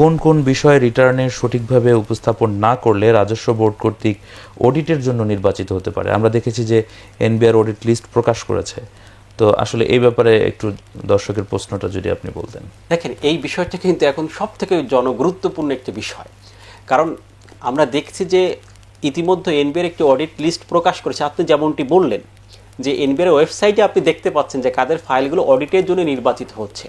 কোন কোন বিষয়ে রিটার্নের সঠিকভাবে উপস্থাপন না করলে রাজস্ব বোর্ড কর্তৃক অডিটের জন্য নির্বাচিত হতে পারে? আমরা দেখেছি যে এনবিআর অডিট লিস্ট প্রকাশ করেছে। তো আসলে এই ব্যাপারে একটু দর্শকের প্রশ্নটা যদি আপনি বলতেন। দেখেন, এই বিষয়টা কিন্তু এখন সব থেকে জনগুরুত্বপূর্ণ একটি বিষয়। কারণ আমরা দেখছি যে ইতিমধ্যে এনবিআর একটি অডিট লিস্ট প্রকাশ করেছে। আপনি যেমনটি বললেন যে এনবিআর ওয়েবসাইটে আপনি দেখতে পাচ্ছেন যে কাদের ফাইলগুলো অডিটের জন্য নির্বাচিত হচ্ছে।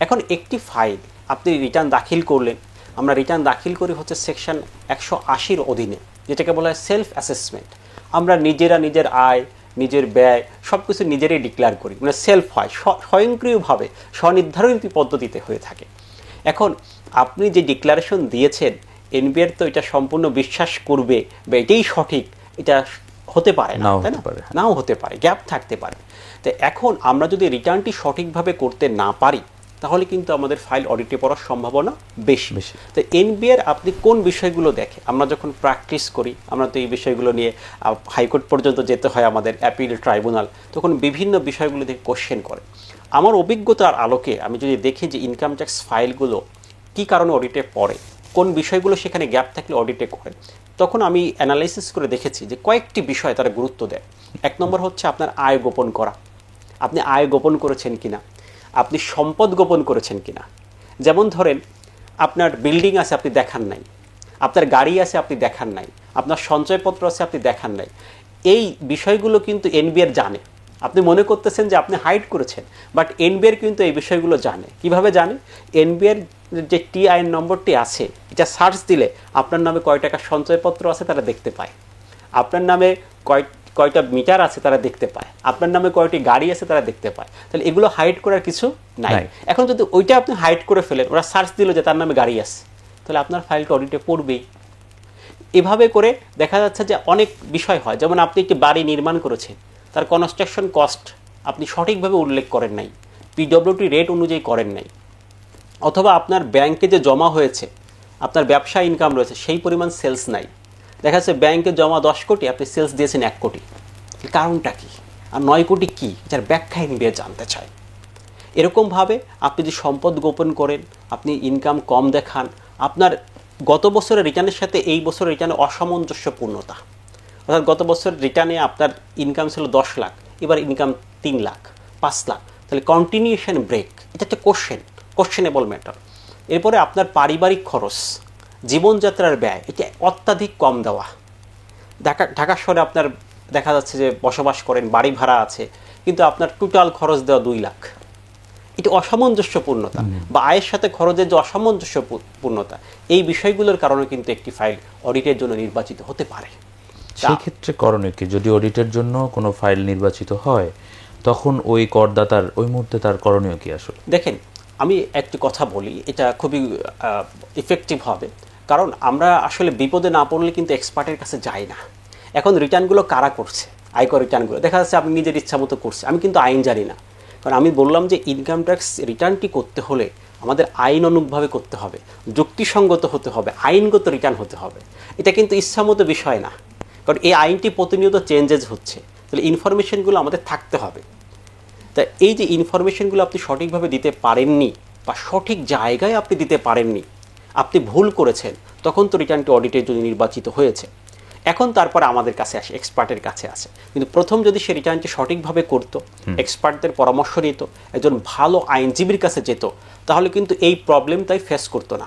এখন একটি ফাইল আপনি রিটার্ন দাখিল করলেন আমরা রিটার্ন দাখিল করি হচ্ছে সেকশন একশো আশির অধীনে যেটাকে বলা হয় সেলফ অ্যাসেসমেন্ট আমরা নিজেরা নিজের আয় নিজের ব্যয় সব কিছু নিজেরাই ডিক্লেয়ার করি মানে সেলফ হয় স্ব- স্বয়ংক্রিয়ভাবে স্বনির্ধারিত পদ্ধতিতে হয়ে থাকে এখন আপনি যে ডিক্লারেশন দিয়েছেন এনবিআর তো এটা সম্পূর্ণ বিশ্বাস করবে বা এটাই সঠিক এটা হতে পারে না তাই না? হ্যাঁ। নাও হতে পারে গ্যাপ থাকতে পারে তো এখন আমরা যদি রিটার্নটি সঠিকভাবে করতে না পারি তাহলে কিন্তু আমাদের ফাইল অডিটে পড়ার সম্ভাবনা বেশি। বেশি। তো এনবিআর আপনি কোন বিষয়গুলো দেখে আমরা যখন প্র্যাকটিস করি আমরা তো এই বিষয়গুলো নিয়ে হাইকোর্ট পর্যন্ত যেতে হয় আমাদের অ্যাপিল ট্রাইব্যুনাল তখন বিভিন্ন বিষয়গুলো থেকে কোশ্চেন করে। আমার অভিজ্ঞতার আলোকে আমি যদি দেখি যে ইনকাম ট্যাক্স ফাইলগুলো কী কারণে অডিটে পড়ে কোন বিষয়গুলো সেখানে গ্যাপ থাকলে অডিটে করে তখন আমি অ্যানালাইসিস করে দেখেছি যে কয়েকটি বিষয় তারা গুরুত্ব দেয়। এক নম্বর হচ্ছে আপনার আয় গোপন করা। আপনি আয় গোপন করেছেন কিনা? আপনি সম্পদ গোপন করেছেন কিনা? যেমন ধরেন, আপনার বিল্ডিং আছে, আপনি দেখান নাই। আপনার গাড়ি আছে, আপনি দেখান নাই। আপনার সঞ্চয়পত্র আছে, আপনি দেখান নাই। এই বিষয়গুলো কিন্তু এনবিআর জানে। আপনি মনে করতেছেন যে আপনি হাইড করেছেন, বাট এনবিআর কিন্তু এই বিষয়গুলো জানে। কীভাবে জানে? এনবিআর যে টি আইন নম্বরটি আছে, এটা সার্চ দিলে আপনার নামে কয় টাকা সঞ্চয়পত্র আছে তারা দেখতে পায়। আপনার নামে কয় কয়টা মিটার আছে তারা দেখতে পায়। আপনার নামে কয়টি গাড়ি আছে তারা দেখতে পায়। তাহলে এগুলো হাইড করার কিছু নাই। এখন যদি ওইটা আপনি হাইড করে ফেলেন ওরা সার্চ দিল যে তার নামে গাড়ি আছে তাহলে আপনার ফাইলটা অডিটে পড়বেই। এভাবে করে দেখা যাচ্ছে যে অনেক বিষয় হয়। যেমন আপনি একটি বাড়ি নির্মাণ করেছেন তার কনস্ট্রাকশন কস্ট আপনি সঠিকভাবে উল্লেখ করেন নাই পিডব্লিউটি রেট অনুযায়ী করেন নাই অথবা আপনার ব্যাংকে যে জমা হয়েছে আপনার ব্যবসা ইনকাম রয়েছে সেই পরিমাণ সেলস নাই। দেখা যাচ্ছে ব্যাংকে জমা দশ কোটি, আপনি সেলস দিয়েছেন এক কোটি। কারণটা কি? আর নয় কোটি কি? যার ব্যাখ্যা এনবিআর জানতে চায়। এরকমভাবে আপনি যদি সম্পদ গোপন করেন, আপনি ইনকাম কম দেখান, আপনার গত বছরের রিটার্নের সাথে এই বছরের রিটার্নে অসামঞ্জস্যপূর্ণতা। অর্থাৎ গত বছর রিটার্নে আপনার ইনকাম ছিল দশ লাখ, এবার ইনকাম তিন লাখ, পাঁচ লাখ। তাহলে কন্টিনিউশন ব্রেক এটা একটা কোশ্চেন কোশ্চেনেবল ম্যাটার এরপরে আপনার পারিবারিক খরচ। জীবনযাত্রার ব্যয় এটা অত্যাধিক কম দেওয়া। ঢাকা ঢাকা শহরে আপনার দেখা যাচ্ছে যে বসবাস করেন বাড়ি ভাড়া আছে কিন্তু আপনার টোটাল খরচ দেওয়া দুই লাখ। এটি অসামঞ্জস্যপূর্ণতা বা আয়ের সাথে খরচের যে অসামঞ্জস্যপূর্ণতা এই বিষয়গুলোর কারণে কিন্তু একটি ফাইল অডিটের জন্য নির্বাচিত হতে পারে। সেই ক্ষেত্রে করণীয় কি? যদি অডিটের জন্য কোনো ফাইল নির্বাচিত হয় তখন ওই করদাতার ওই মুহূর্তে তার করণীয় কি আসলে? দেখেন আমি একটি কথা বলি এটা খুবই ইফেক্টিভ হবে। কারণ আমরা আসলে বিপদে না পড়লে কিন্তু এক্সপার্টের কাছে যাই না। এখন রিটার্নগুলো কারা করছে? আয়কর রিটার্নগুলো। দেখা যাচ্ছে আপনি নিজের ইচ্ছা মতো করছে। আমি কিন্তু আইন জানি না। কারণ আমি বললাম যে ইনকাম ট্যাক্স রিটার্নটি করতে হলে আমাদের আইন অনুগভাবে করতে হবে। যুক্তিসঙ্গত হতে হবে। আইনগত রিটার্ন হতে হবে। এটা কিন্তু ইচ্ছামতো বিষয় না। কারণ এই আইনটি প্রতিনিয়ত চেঞ্জেস হচ্ছে। তাহলে ইনফরমেশনগুলো আমাদের থাকতে হবে। তা এই যে ইনফরমেশনগুলো আপনি সঠিকভাবে দিতে পারেননি বা সঠিক জায়গায় আপনি দিতে পারেননি আপনি ভুল করেছেন তখন তো রিটার্নটি অডিটের জন্য নির্বাচিত হয়েছে। এখন তারপর আমাদের কাছে আসে এক্সপার্টের কাছে আসে। কিন্তু প্রথম যদি সে রিটার্নটি সঠিকভাবে করতো এক্সপার্টদের পরামর্শ নিত একজন ভালো আইনজীবীর কাছে যেত তাহলে কিন্তু এই প্রবলেমটাই ফেস করতো না।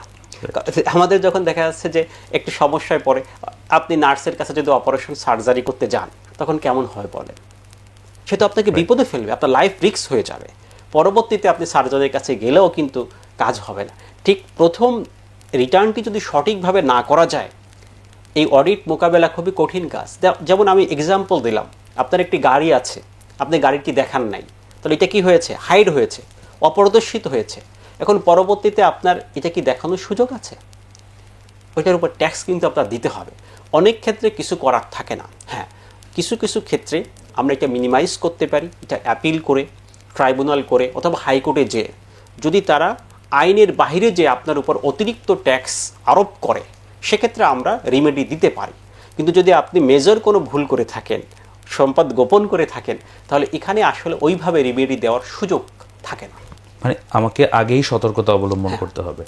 আমাদের যখন দেখা যাচ্ছে যে একটি সমস্যায় পড়ে আপনি নার্সের কাছে যদি অপারেশন সার্জারি করতে যান তখন কেমন হয় বলে সে তো আপনাকে বিপদে ফেলবে আপনার লাইফ রিক্স হয়ে যাবে। পরবর্তীতে আপনি সার্জনের কাছে গেলেও কিন্তু কাজ হবে না। ঠিক প্রথম রিটার্নটি যদি সঠিকভাবে না করা যায়, এই অডিট মোকাবেলা খুবই কঠিন কাজ। যেমন আমি এক্সাম্পল দিলাম, আপনার একটি গাড়ি আছে, আপনি গাড়িটি দেখান নাই, তাহলে এটা কি হয়েছে? হাইড হয়েছে, অপ্রদর্শিত হয়েছে। এখন পরবর্তীতে আপনার এটা কি দেখানোর সুযোগ আছে? ওইটার উপর ট্যাক্স কিন্তু আপনার দিতে হবে। অনেক ক্ষেত্রে কিছু করার থাকে না। হ্যাঁ কিছু কিছু ক্ষেত্রে আমরা এটা মিনিমাইজ করতে পারি, এটা অ্যাপিল করে ট্রাইব্যুনাল করে, অথবা হাইকোর্টে যেয়ে। যদি তারা আইনের বাহিরে যে আপনার উপর অতিরিক্ত ট্যাক্স আরোপ করে, সেক্ষেত্রে আমরা রিমেডি দিতে পারি। কিন্তু যদি আপনি মেজর কোনো ভুল করে থাকেন, সম্পদ গোপন করে থাকেন, তাহলে এখানে আসলে ওইভাবে রিমেডি দেওয়ার সুযোগ থাকে না। মানে আমাকে আগেই সতর্কতা অবলম্বন করতে হবে।